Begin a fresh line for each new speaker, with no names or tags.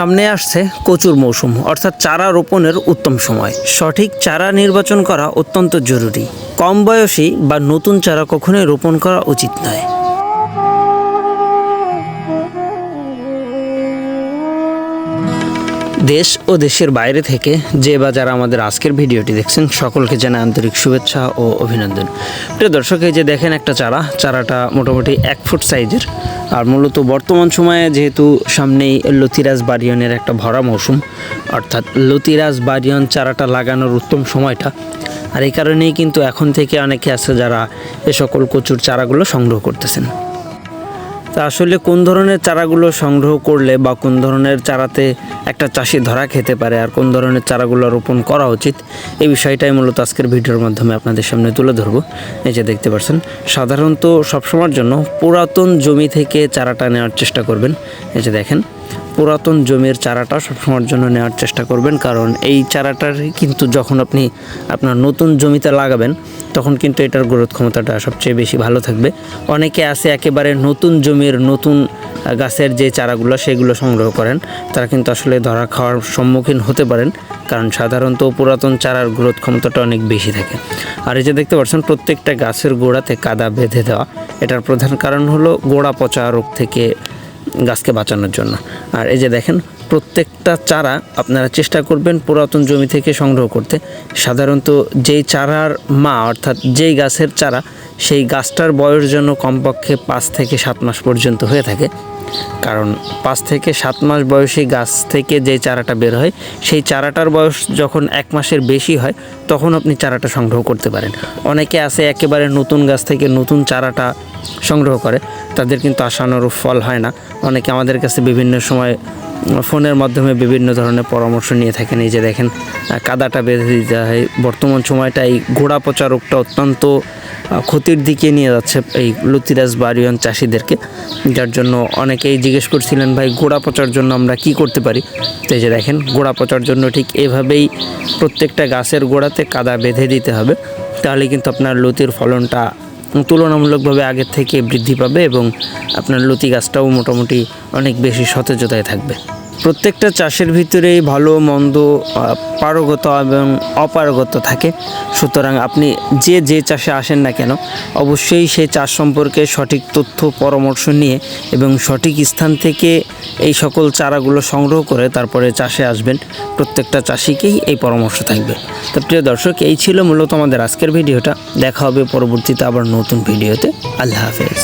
সামনে আসছে কচুর মৌসুম, অর্থাৎ চারা রোপণের উত্তম সময়। সঠিক চারা নির্বাচন করা অত্যন্ত জরুরি। কম বয়সী বা নতুন চারা কখনোই রোপণ করা উচিত নয়। দেশ ও দেশের বাইরে থেকে যে বা যারা আমাদের আজকের ভিডিওটি দেখছেন, সকলকে জানাই আন্তরিক শুভেচ্ছা ও অভিনন্দন। প্রিয় দর্শক, এই যে দেখেন একটা চারা, চারাটা মোটামুটি এক ফুট সাইজের। আর মূলত বর্তমান সময়ে যেহেতু সামনেই লতিরাজ বারিয়নের একটা ভরা মৌসুম, অর্থাৎ লতিরাজ বারিয়ন চারাটা লাগানোর উত্তম সময়টা। আর এই কারণেই কিন্তু এখন থেকে অনেকে আছে যারা এ সকল কচুর চারাগুলো সংগ্রহ করতেছেন। তা আসলে কোন ধরনের চারাগুলো সংগ্রহ করলে বা কোন ধরনের চারাতে একটা চাষি ধরা খেতে পারে আর কোন ধরনের চারাগুলো রোপণ করা উচিত, এই বিষয়টাই মূলত আজকের ভিডিওর মাধ্যমে আপনাদের সামনে তুলে ধরব। এই যে দেখতে পাচ্ছেন, সাধারণত সবসময়ের জন্য পুরাতন জমি থেকে চারাটা নেওয়ার চেষ্টা করবেন। এই যে দেখেন পুরাতন জমির চারাটা সবসময়ের জন্য নেওয়ার চেষ্টা করবেন, কারণ এই চারাটার কিন্তু যখন আপনি আপনার নতুন জমিতে লাগাবেন, তখন কিন্তু এটার গ্রোথ ক্ষমতাটা সবচেয়ে বেশি ভালো থাকবে। অনেকে আছে একেবারে নতুন জমির নতুন গাছের যে চারাগুলো সেগুলো সংগ্রহ করেন, তারা কিন্তু আসলে ধরা খাওয়ার সম্মুখীন হতে পারেন, কারণ সাধারণত পুরাতন চারার গ্রোথ ক্ষমতাটা অনেক বেশি থাকে। আর এই যে দেখতে পাচ্ছেন, প্রত্যেকটা গাছের গোড়াতে কাদা বেঁধে দেওয়া, এটার প্রধান কারণ হলো গোড়া পচা রোগ থেকে গাছকে বাঁচানোর জন্য। আর এই যে দেখেন, প্রত্যেকটা চারা আপনারা চেষ্টা করবেন পুরাতন জমি থেকে সংগ্রহ করতে। সাধারণত যেই চারার মা, অর্থাৎ যেই গাছের চারা সেই গাছটার বয়স যেন কমপক্ষে পাঁচ থেকে সাত মাস পর্যন্ত হয়ে থাকে। কারণ পাঁচ থেকে সাত মাস বয়সী গাছ থেকে যে চারাটা বের হয়, সেই চারাটার বয়স যখন এক মাসের বেশি হয়, তখন আপনি চারাটা সংগ্রহ করতে পারেন। অনেকে আছে একেবারে নতুন গাছ থেকে নতুন চারাটা সংগ্রহ করে, তাদের কিন্তু আশানুরূপ ফল হয় না। অনেকে আমাদের কাছে বিভিন্ন সময় ফোনের মাধ্যমে বিভিন্ন ধরনের পরামর্শ নিয়ে থাকেন। এই যে দেখেন কাদাটা বেঁধে দিতে হয়। বর্তমান সময়টা এই ঘোড়া পচা রোগটা অত্যন্ত ক্ষতির দিকে নিয়ে যাচ্ছে এই লতিরাজ বাড়িয়ন চাষিদেরকে। যার জন্য অনেকেই জিজ্ঞেস করছিলেন, ভাই গোড়া পচার জন্য আমরা কি করতে পারি? তো এই যে দেখেন গোড়া পচার জন্য ঠিক এভাবেই প্রত্যেকটা গাছের গোড়াতে কাদা বেঁধে দিতে হবে। তাহলে কিন্তু আপনার লতির ফলনটা তুলনামূলকভাবে আগের থেকে বৃদ্ধি পাবে এবং আপনার লতি গাছটাও মোটামুটি অনেক বেশি সতেজতায় থাকবে। প্রত্যেকটা চাষের ভিতরেই ভালো, মন্দ পারগত এবং অপারগত থাকে। সুতরাং আপনি যে যে চাষে আসেন না কেন, অবশ্যই সেই চাষ সম্পর্কে সঠিক তথ্য, পরামর্শ নিয়ে এবং সঠিক স্থান থেকে এই সকল চারাগুলো সংগ্রহ করে তারপরে চাষে আসবেন। প্রত্যেকটা চাষিকেই এই পরামর্শ থাকবে। তো প্রিয় দর্শক, এই ছিল মূলত আমাদের আজকের ভিডিওটা। দেখা হবে পরবর্তীতে আবার নতুন ভিডিওতে। আল্লাহ হাফেজ।